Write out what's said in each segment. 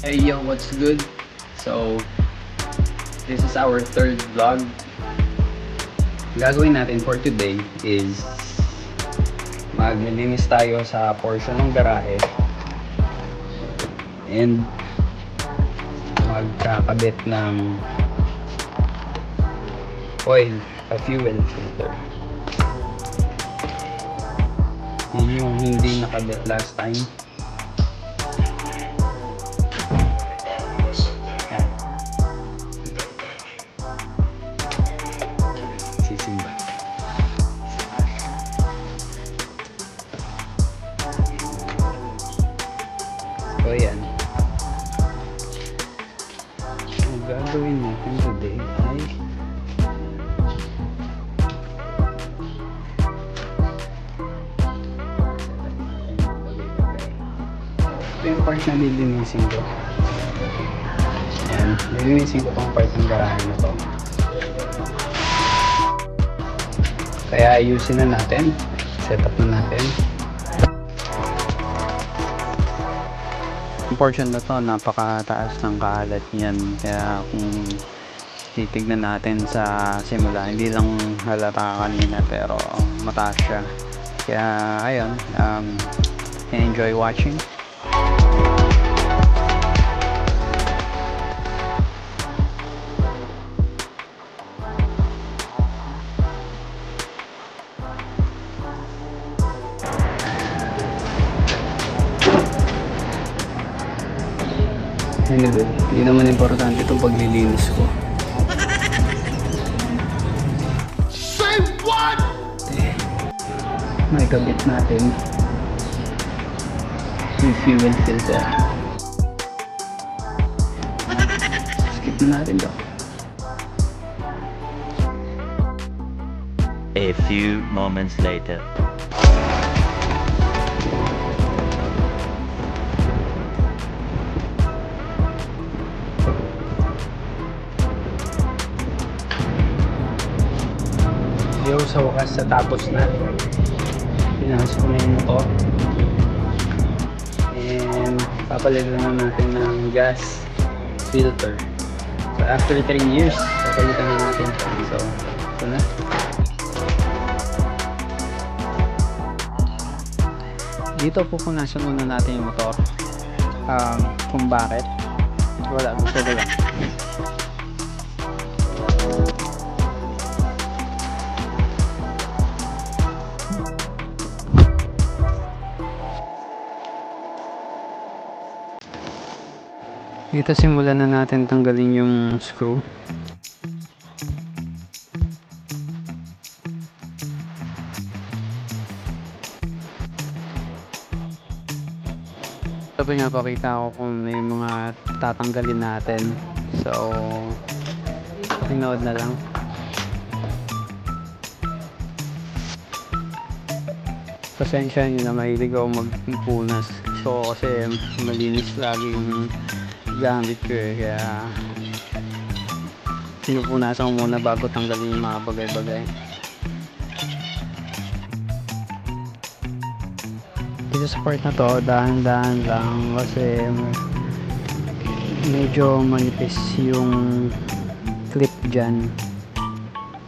Hey yo, what's good? So, this is our third vlog. Gagawin natin for today is maglilinis tayo sa portion ng garahe and magkakabit ng oil, a fuel filter. Yun yung hindi nakabit last time. So, ayan. Ang gagawin natin today ay ito yung part na lilinisin ko. Ayan, lilinisin ko tong part ng garahe na to. Kaya ayusin na natin. Set up na natin. Portion na to, napakataas ng kalat niyan. Kaya kung titignan natin sa simula, hindi lang halata kanina pero mataas siya. Kaya ayun, um, enjoy watching. Hindi naman importante itong paglilinis ko. Say what? Eh, may kabit natin yung fuel filter. Skip na natin daw. A few moments later. Yo, sa wakas, sa tapos na. Pinasok na yung motor. And papalitan na natin ng gas filter. So after 3 years, papalitan na natin. So, ito na. Dito pupunasan muna natin yung motor. Um, kung bakit. Wala, gusto ko lang. Dito simulan na natin tanggalin yung screw. Ito pinapakita ko kung may mga tatanggalin natin. So, pinood na lang. Pasensya nyo na mahilig ako magpunas. So, kasi malinis lagi yung gamit ko eh. Kaya, pinupunasan ko muna bago tanggalin yung mga bagay-bagay. Dito sa part na to, dahan-dahan lang kasi medyo manipis yung clip dyan.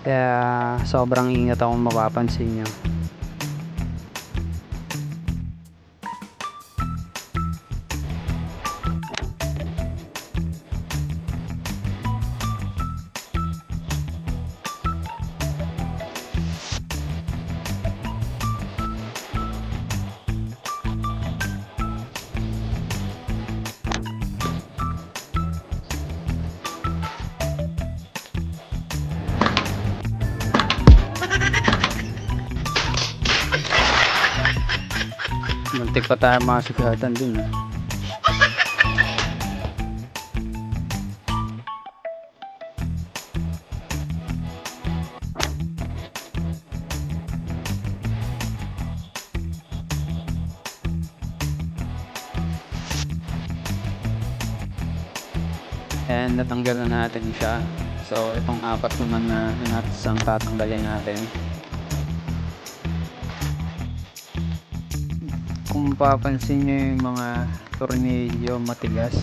Kaya sobrang ingat akong mapapansin nyo. Muntik pa tayo masugatan dun ah. And natanggal na natin siya. So itong apat naman na nuts ang tatanggalin natin. kung papansin nyo yung mga tornilyo matigas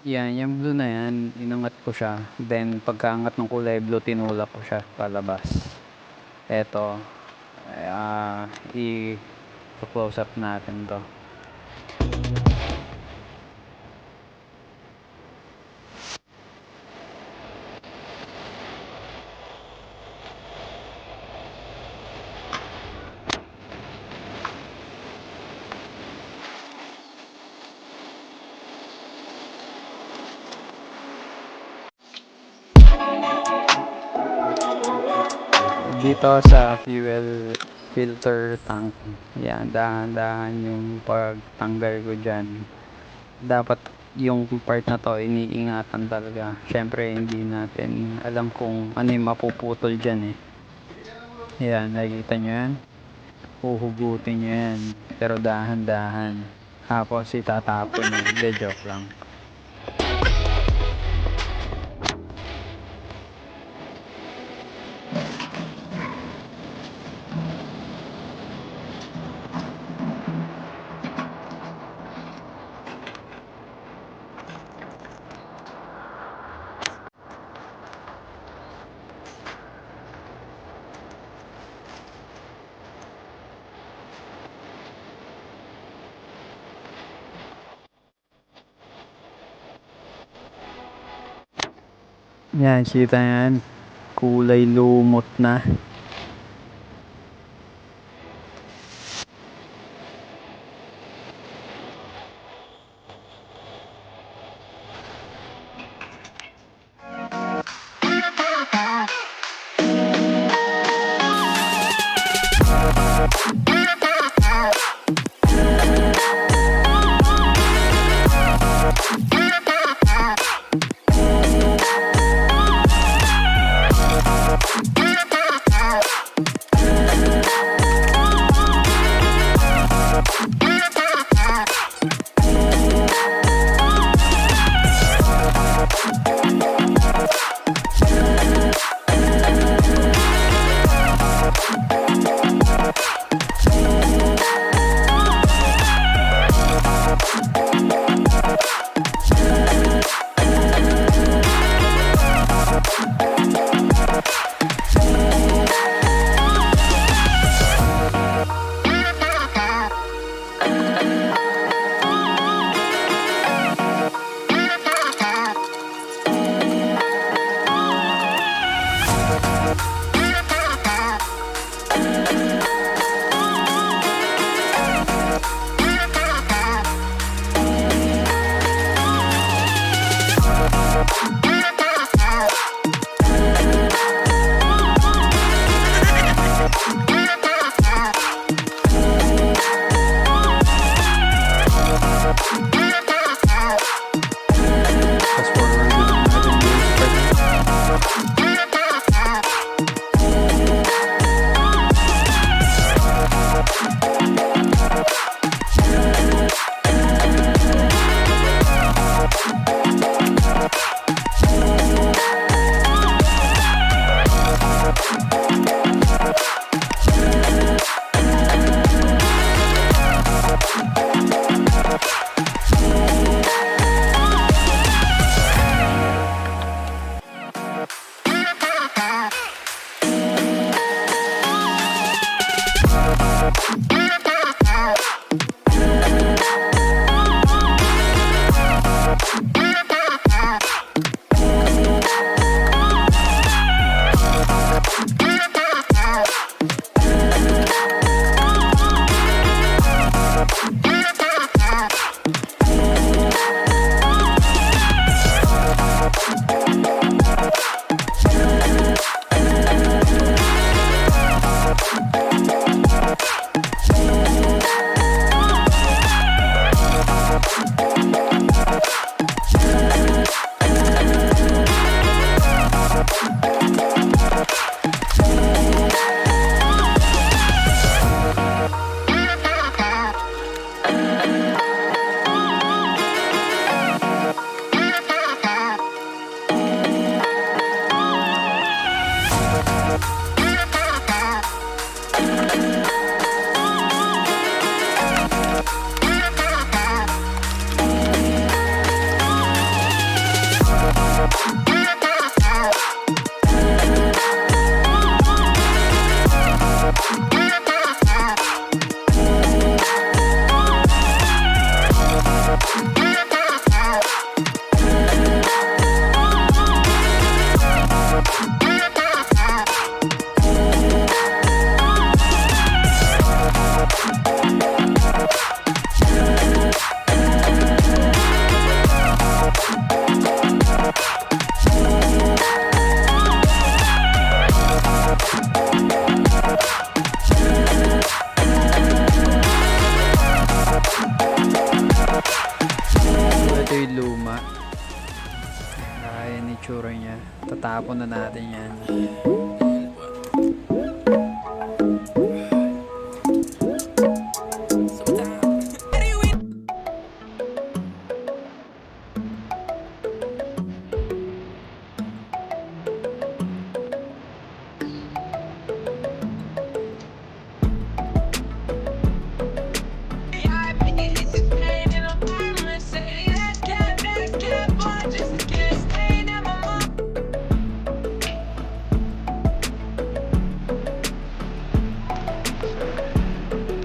yan, yung blue na yan, inangat ko siya. Then, pagkaangat ng kulay blue, tinulak ko siya palabas. Eto, uh, i-close up natin to. Dito sa fuel filter tank. Yan dahan-dahan yung pagtanggal ko dyan. Dapat yung part na to iniingatan talaga. Syempre hindi natin alam kung ano yung mapuputol dyan eh. Yan nakikita nyo yan? Huhugutin nyo yan. Pero dahan-dahan. Tapos itatapon nyo. Hindi joke lang Yan, kita yan. Kulay lumot na.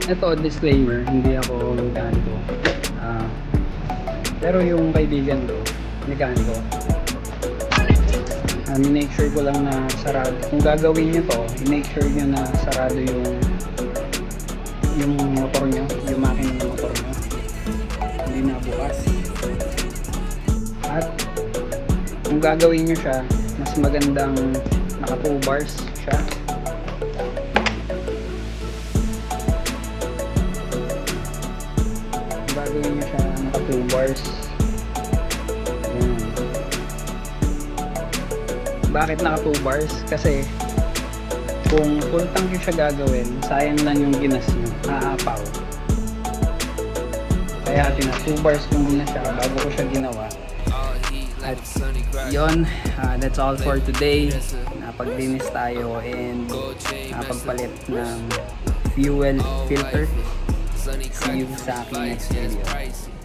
Ito, disclaimer, hindi ako mekaniko. Ah, pero yung kaibigan ko, mekaniko. Ah, make sure ko lang na sarado. Kung gagawin nyo to, make sure nyo na sarado yung yung motor nyo, yung makina ng motor nyo. Hindi na bukas. At kung gagawin nyo siya, mas magandang naka 2 bars siya. Bakit naka 2 bars? Kasi kung tank yung siya gagawin, sayang lang yung ginas nyo, aapaw. Kaya tina 2 bars ko muna siya bago ko siya ginawa. At yon, ah, that's all for today. Napaglinis tayo and napagpalit ng fuel filter. See you sa aking next video.